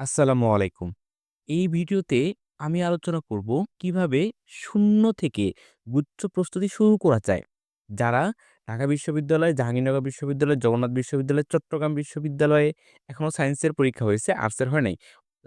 আসসালামু আলাইকুম। এই ভিডিওতে আমি আলোচনা করব কীভাবে শূন্য থেকে গুচ্ছ প্রস্তুতি শুরু করা যায়। যারা ঢাকা বিশ্ববিদ্যালয়, জাহাঙ্গীরনগর বিশ্ববিদ্যালয়, জগন্নাথ বিশ্ববিদ্যালয়, চট্টগ্রাম বিশ্ববিদ্যালয়ে এখনও সায়েন্সের পরীক্ষা হয়েছে, আর্টসের হয় নাই।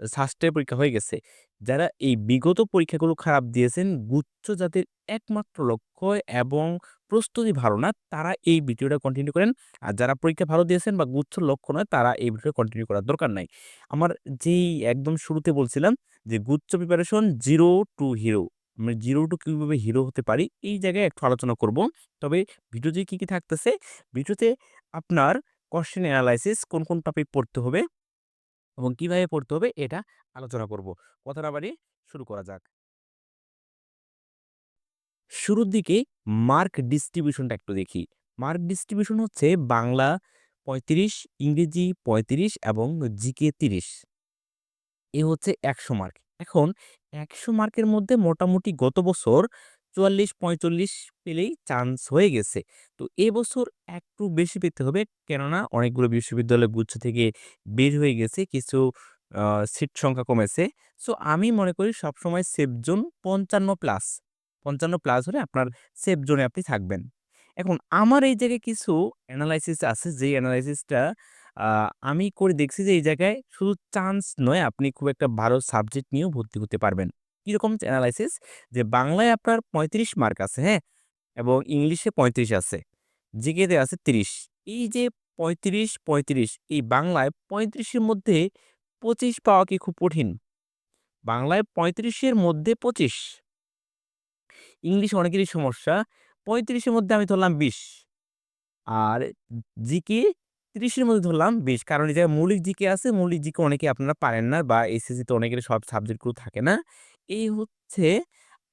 সাস্টের পরীক্ষা হয়ে গেছে। যারা এই বিগত পরীক্ষাগুলো খারাপ দিয়েছেন, গুচ্ছ জাতির একমাত্র লক্ষ্য এবং প্রস্তুতি ভালো না, তারা এই ভিডিওটা কন্টিনিউ করেন। আর যারা পরীক্ষা ভালো দিয়েছেন বা গুচ্ছ লক্ষ্য নয়, তারা এই ভিডিওটা কন্টিনিউ করার দরকার নাই। আমার যেই একদম শুরুতে বলছিলাম যে গুচ্ছ প্রিপারেশন জিরো টু হিরো। আমি জিরো টু কীভাবে হিরো হতে পারি, এই জায়গায় একটু আলোচনা করব। তবে ভিডিওতে কী কী থাকতেছে, ভিডিওতে আপনার কোয়েশ্চেন অ্যানালাইসিস কোন, কোন টপিক পড়তে হবে এবং কীভাবে পড়তে হবে এটা আলোচনা করব। কথা না বাড়িয়ে শুরু করা যাক। শুরুর দিকে মার্ক ডিস্ট্রিবিউশনটা একটু দেখি। মার্ক ডিস্ট্রিবিউশন হচ্ছে বাংলা ৩৫, ইংরেজি ৩৫ এবং জিকে ৩০। এ হচ্ছে ১০০ মার্ক। এখন ১০০ মার্কের মধ্যে মোটামুটি গত বছর ৪৪-৪৫ পেলেই চান্স হয়ে গেছে। তো এবছর একটু বেশি পেতে হবে। কেননা অনেকগুলো বিশ্ববিদ্যালয় গুচ্ছ থেকে বের হয়ে গেছে। কিছু সিট সংখ্যা কমেছে। সো আমি মনে করি সবসময় সেফ জোন ৫৫ প্লাস। ৫৫ প্লাস হলে আপনার সেফ জোনে আপনি থাকবেন। এখন আমার এই জায়গায় কিছু অ্যানালাইসিস আছে যেই অ্যানালাইসিসটা আমি করে দেখছি যে এই জায়গায় শুধু চান্স নয়, আপনি খুব একটা ভালো সাবজেক্ট নিয়েও ভর্তি হতে পারবেন। কীরকম অ্যানালাইসিস যে বাংলায় আপনার ৩৫ মার্ক আছে, হ্যাঁ? এবং ইংলিশে ৩৫ আছে। জিকেতে আছে ৩০। এই যে ৩৫, ৩৫ এই বাংলায় পঁয়ত্রিশের মধ্যে ২৫ পাওয়া কি খুব কঠিন? বাংলায় পঁয়ত্রিশের মধ্যে ২৫। ইংলিশে অনেকেরই সমস্যা। পঁয়ত্রিশের মধ্যে আমি ধরলাম ২০। আর জিকে ৩০ এর মধ্যে ধরলাম ২০ কারণ এই জায়গায় মৌলিক জিকে আছে। মৌলিক জিকে অনেকে আপনারা পারেন না বা এসএসসিতে অনেকের সব সাবজেক্টগুলো থাকে না। এই হচ্ছে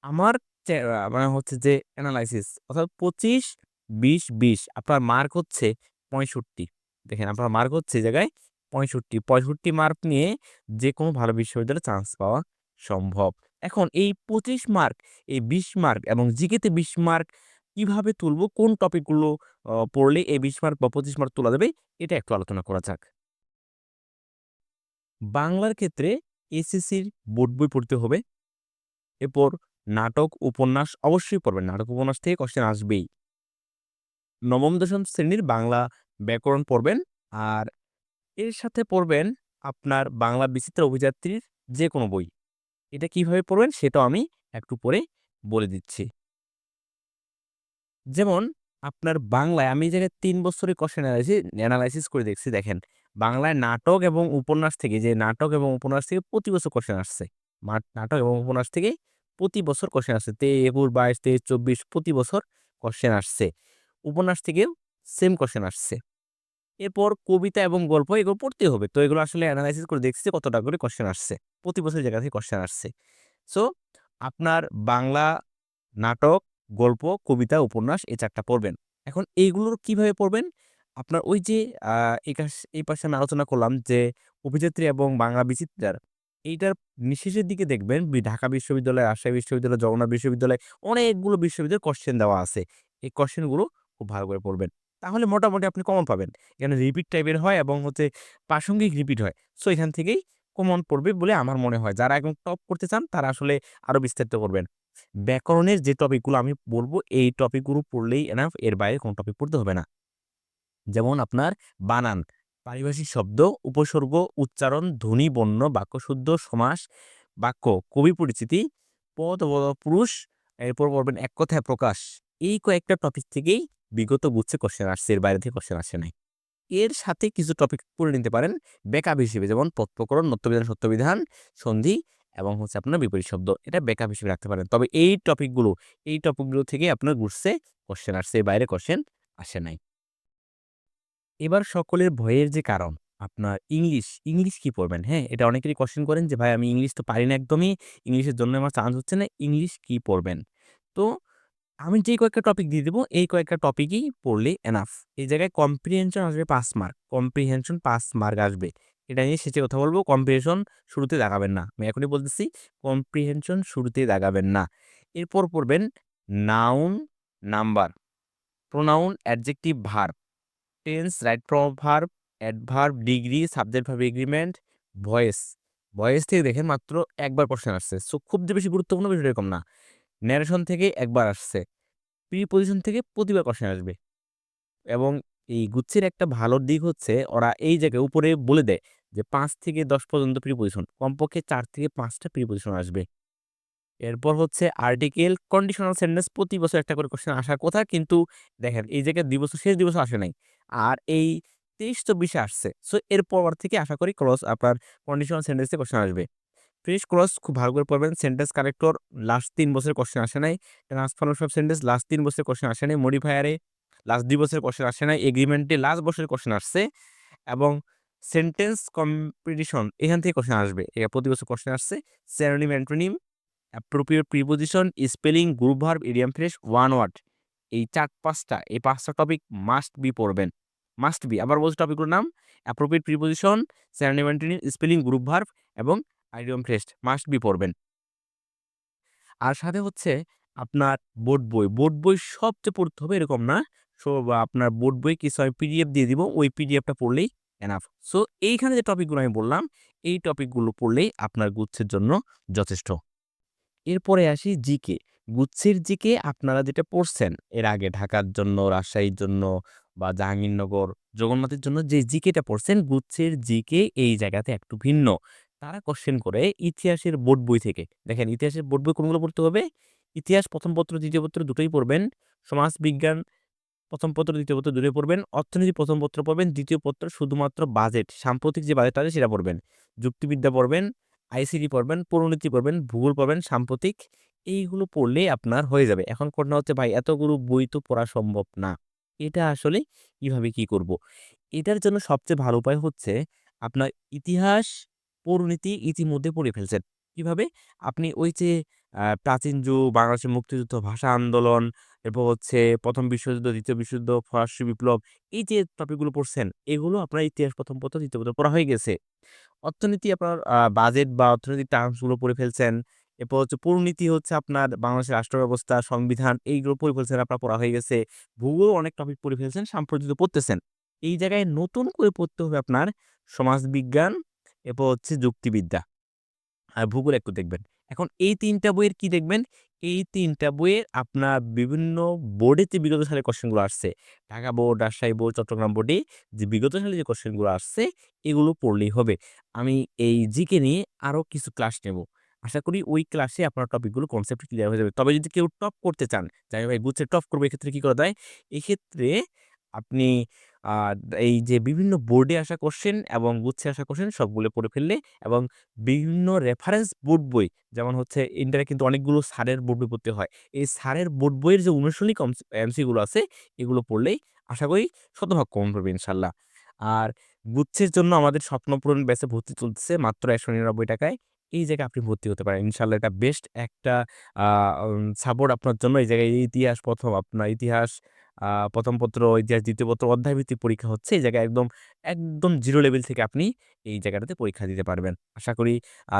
আমার মানে হচ্ছে যে অ্যানালাইসিস অর্থাৎ পঁচিশ বিশ বিশ আপনার মার্ক হচ্ছে ৬৫ দেখেন আপনার মার্ক হচ্ছে এই জায়গায় ৬৫, ৬৫ মার্ক নিয়ে যে কোনো ভালো বিশ্ববিদ্যালয়ে চান্স পাওয়া সম্ভব। এখন এই ২৫ মার্ক, এই ২০ মার্ক এবং জিকেতে ২০ মার্ক কীভাবে তুলবো? কোন টপিকগুলো পড়লে এই ২০ মার্ক বা ২৫ মার্ক তোলা যাবে? এটা একটু আলোচনা করা যাক। বাংলার ক্ষেত্রে এসএসসির বোর্ড বই পড়তে হবে। এরপর নাটক, উপন্যাস অবশ্যই পড়বেন। নাটক, উপন্যাস থেকে কোয়েশ্চেন আসবেই। নবম, দশম শ্রেণির বাংলা ব্যাকরণ পড়বেন। আর এর সাথে পড়বেন আপনার বাংলা বিচিত্র অভিযাত্রীর যে কোনো বই। এটা কীভাবে পড়বেন সেটাও আমি একটু পরে বলে দিচ্ছি। যেমন আপনার বাংলায় আমি জায়গায় ৩ বছরের কোয়েশ্চেন অ্যানালাইসিস করে দেখছি দেখেন। বাংলায় নাটক এবং উপন্যাস থেকে যে নাটক এবং উপন্যাস থেকে প্রতি বছর কোয়েশ্চেন আসছে। নাটক এবং উপন্যাস থেকে প্রতি বছর কোয়েশ্চেন আসছে। ২৩, ২২, ২৩, ২৪ প্রতি বছর কোয়েশ্চেন আসছে। উপন্যাস থেকেও সেম কোয়েশ্চেন আসছে। এরপর কবিতা এবং গল্প এগুলো পড়তেই হবে। তো এগুলো আসলে এনালাইসিস করে দেখছি যে কতটা করে কোয়েশ্চেন আসছে। প্রতি বছর জায়গা থেকে কোয়েশ্চেন আসছে। সো আপনার বাংলা নাটক, গল্প, কবিতা, উপন্যাস এই চারটা পড়বেন। এখন এইগুলোর কীভাবে পড়বেন? আপনার ওই যে এই পাশে আমি আলোচনা করলাম যে অভিযাত্রী এবং বাংলা বিচিত্রার এইটার নিশেষের দিকে দেখবেন ঢাকা বিশ্ববিদ্যালয়, রাজশাহী বিশ্ববিদ্যালয়, জগন্নাথ বিশ্ববিদ্যালয় অনেকগুলো বিশ্ববিদ্যালয়ের কোশ্চেন দেওয়া আছে। এই কোশ্চেনগুলো খুব ভালো করে পড়বেন। তাহলে মোটামুটি আপনি কমন পাবেন। এখানে রিপিট টাইপের হয় এবং হচ্ছে প্রাসঙ্গিক রিপিট হয়। সো এখান থেকেই কমন পড়বে বলে আমার মনে হয়। যারা একদম টপ করতে চান তারা আসলে আরও বিস্তারিত পড়বেন। ব্যাকরণের যে টপিকগুলো আমি বলব এই টপিকগুলো পড়লেই এনাফ এর বাইরে কোন টপিক পড়তে হবে না। যেমন আপনার বানান, পারিভাষিক শব্দ, উপসর্গ, উচ্চারণ, ধ্বনি, বর্ণ, বাক্যশুদ্ধ, সমাস, বাক্য, কবি পরিচিতি, পদ পুরুষ, এরপর পড়বেন এক কথায় প্রকাশ। এই কয়েকটা টপিক থেকেই বিগত বুঝছে কোয়েশ্চেন আসছে। এর বাইরে থেকে কোয়েশ্চেন আসে নাই। এর সাথে কিছু টপিক পড়ে নিতে পারেন ব্যাকআপ হিসেবে যেমন পদপ্রকরণ, নত্যবিধান, সত্যবিধান, সন্ধি এবং হচ্ছে আপনার বিপরীত শব্দ। এটা ব্যাকআপ হিসেবে রাখতে পারেন। তবে এই টপিকগুলো, এই টপিকগুলো থেকেই আপনার গুচ্ছে কোশ্চেন আসছে। এর বাইরে কোশ্চেন আসে নাই। এবার সকলের ভয়ের যে কারণ, আপনার ইংলিশ, ইংলিশ কি পড়বেন? হ্যাঁ? এটা অনেকেরই কোশ্চেন করেন যে, "ভাই আমি ইংলিশ তো পারি না একদমই। ইংলিশের জন্য আমার চান্স হচ্ছে না। ইংলিশ কি পড়বেন?" তো আমি যেই কয়েকটা টপিক দিয়ে দেবো এই কয়েকটা টপিকই পড়লে এনাফ। এই জায়গায় কম্প্রিহেনশন আসবে ৫ মার্ক। কম্প্রিহেনশন ৫ মার্ক আসবে। এটা নিয়ে শেষে কথা বলব কম্প্রিহেনশন শুরুতে দাগাবেন না। আমি এখনই বলতেছি কম্প্রিহেনশন শুরুতে দাগাবেন না। এরপর পড়বেন noun, number, pronoun, adjective, verb, tense, right from verb, adverb, degree, subject verb agreement, voice, voice থেকে দেখেন মাত্র একবার কোশ্চেন আসছে সো খুব যে বেশি গুরুত্বপূর্ণ বিষয় এরকম না ন্যারেশন থেকে একবার আসছে। প্রি পজিশন থেকে প্রতিবার কোশ্চেন আসবে। এবং এই গুচ্ছের একটা ভালো দিক হচ্ছে, ওরা এই জায়গায় উপরে বলে দেয় যে, পাঁচ থেকে দশ পর্যন্ত প্রি প্রিপোজিশন কমপক্ষে চার থেকে পাঁচটা প্রি প্রিপোজিশন আসবে। এরপর হচ্ছে আর্টিকেল কন্ডিশনাল সেন্টেন্স প্রতি বছর একটা করে কোশ্চেন আসার কথা, কিন্তু দেখেন এই জায়গায় দুই বছর, শেষ দুই বছর আসে নাই। আর এই তেইশ চব্বিশে আসছে। সো এরপর থেকে আশা করি ক্লস আপনার কন্ডিশনাল সেন্টেন্সে কোশ্চেন আসবে। ফ্রেশ ক্রস খুব ভালো করে পড়বেন। সেন্টেন্স কারেক্টর লাস্ট তিন বছরের কোশ্চেন আসে নাই। ট্রান্সফরমেশন অফ সেন্টেন্স লাস্ট তিন বছরের কোশ্চেন আসে নাই। মডিফায়ারে লাস্ট দুই বছরের কোশ্চেন আসে নাই। এগ্রিমেন্টে লাস্ট বছরের কোশ্চেন আসছে এবং সেন্টেন্স কম্পিটিশন এখান থেকে কোশ্চেন আসবে। এটা প্রতি বছর কোশ্চেন আসছে। Synonym antonym appropriate preposition spelling group verb idiom phrase one word এই চার পাঁচটা, এই পাঁচটা টপিক মাস্ট বি পড়বেন। মাস্ট বি আবার বলছি টপিকগুলোর নাম। Appropriate preposition synonym antonym spelling group verb এবং আইডিয়াম ফ্রেশ মাস্ট বি পড়বেন। আর সাথে হচ্ছে আপনার বোর্ড বই বোর্ড বই সবচেয়ে পড়তে হবে এরকম না, সো আপনার বোর্ড বই কিছু আমি পিডিএফ দিয়ে দিব, ওই পিডিএফটা পড়লেই এনাফ সো এইখানে যে টপিকগুলো আমি বললাম, এই টপিকগুলো পড়লেই আপনার গুচ্ছের জন্য যথেষ্ট। এরপরে আসি জিকে। গুচ্ছের জিকে আপনারা যেটা পড়ছেন, এর আগে ঢাকার জন্য, রাজশাহীর জন্য বা জাহাঙ্গীরনগর, জগন্নাথের জন্য যে জিকেটা পড়ছেন, গুচ্ছের জিকে এই জায়গাতে একটু ভিন্ন। তারা কোশ্চেন করে ইতিহাসের বোর্ড বই থেকে। দেখেন, ইতিহাসের বোর্ড বই কোনগুলো পড়তে হবে? ইতিহাস প্রথম পত্র, দ্বিতীয় পত্র দুটোই পড়বেন। সমাজ বিজ্ঞান প্রথম পত্র, দ্বিতীয় পত্র দুটোই পড়বেন। অর্থনীতি প্রথম পত্র পড়বেন। দ্বিতীয় পত্র শুধুমাত্র বাজেট সাম্প্রতিক যে বাজেট আছে সেটা পড়বেন। যুক্তিবিদ্যা পড়বেন আইসিডি পড়বেন পরিণতি পড়বেন, ভূগোল পড়বেন, সাম্প্রতিক এইগুলো পড়লেই আপনার হয়ে যাবে। এখন ঘটনা হচ্ছে, ভাই, এতগুলো বই তো পড়া সম্ভব না। এটা আসলে কীভাবে কি করব? এটার জন্য সবচেয়ে ভালো উপায় হচ্ছে, আপনার ইতিহাস পরিণতি ইতিমধ্যে পড়ে ফেলছেন। কীভাবে? আপনি ওই যে প্রাচীন যুগ, বাংলাদেশের মুক্তিযুদ্ধ, ভাষা আন্দোলন, এরপর হচ্ছে প্রথম বিশ্বযুদ্ধ, দ্বিতীয় বিশ্বযুদ্ধ, ফরাসি বিপ্লব, এই যে টপিকগুলো পড়ছেন, এগুলো আপনার ইতিহাস প্রথম পত্র দ্বিতীয় পত্র পড়া হয়ে গেছে। অর্থনীতি আপনার বাজেট বা অর্থনৈতিক টার্মসগুলো পড়ে ফেলছেন, এরপর হচ্ছে পরিণতি হচ্ছে আপনার বাংলাদেশের রাষ্ট্র ব্যবস্থা সংবিধান, এইগুলো পড়ে ফেলছেন, আপনার পড়া হয়ে গেছে, ভূগোল অনেক টপিক পড়ে ফেলছেন সাম্প্রতিক পড়তেছেন। এই জায়গায় নতুন করে পড়তে হবে আপনার সমাজবিজ্ঞান এরপর হচ্ছে যুক্তিবিদ্যা। আর ভূগোল একটু দেখবেন। এখন এই তিনটা বইয়ের কি দেখবেন? এই তিনটা বইয়ের আপনার বিভিন্ন বোর্ডেতে বিগত সালের কোশ্চেনগুলো আসছে, ঢাকা বোর্ড রাজশাহী বোর্ড চট্টগ্রাম বোর্ডে যে বিগত সালে যে কোশ্চেনগুলো আসছে, এগুলো পড়লেই হবে। আমি এই জিকে নিয়ে আরও কিছু ক্লাস নেব। আশা করি ওই ক্লাসে আপনার টপিকগুলো কনসেপ্ট ক্লিয়ার হয়ে যাবে। তবে যদি কেউ টপ করতে চান, যাই ভাই গুচ্ছে টপ করবে, এক্ষেত্রে কী করা যায়? এক্ষেত্রে আপনি আহ, এই যে বিভিন্ন বোর্ডে আসা কোশ্চেন এবং গুচ্ছে আসা কোশ্চেন সবগুলো পড়ে ফেললে এবং বিভিন্ন রেফারেন্স বোর্ড বই যেমন হচ্ছে ইন্টারে কিন্তু অনেকগুলো সারের বোর্ড বই পড়তে হয়। এই সারের বোর্ড বইয়ের যে অনুশীলনী এমসিগুলো আছে এগুলো পড়লেই আশা করি শতভাগ কমন পড়বে ইনশাল্লাহ। আর গুচ্ছের জন্য আমাদের স্বপ্নপূরণ ব্যাচে ভর্তি চলতেছে মাত্র একশো নিরানব্বই টাকায়। এই জায়গায় আপনি ভর্তি হতে পারেন। ইনশাল্লাহ এটা বেস্ট একটা সাপোর্ট আপনার জন্য। এই জায়গায় ইতিহাস প্রথম আপনার ইতিহাস প্রথম পত্র, ইতিহাস, দ্বিতীয় পত্র, অধ্যায়ভিত্তিক পরীক্ষা হচ্ছে, এই জায়গায় একদম একদম জিরো লেভেল থেকে আপনি এই জায়গাটাতে পরীক্ষা দিতে পারবেন। আশা করি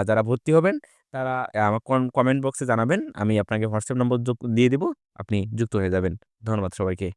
যারা ভর্তি হবেন, তারা আমার কমেন্ট বক্সে জানাবেন, আমি আপনাকে হোয়াটসঅ্যাপ নম্বর দিয়ে দেবো, আপনি যুক্ত হয়ে যাবেন। ধন্যবাদ সবাইকে।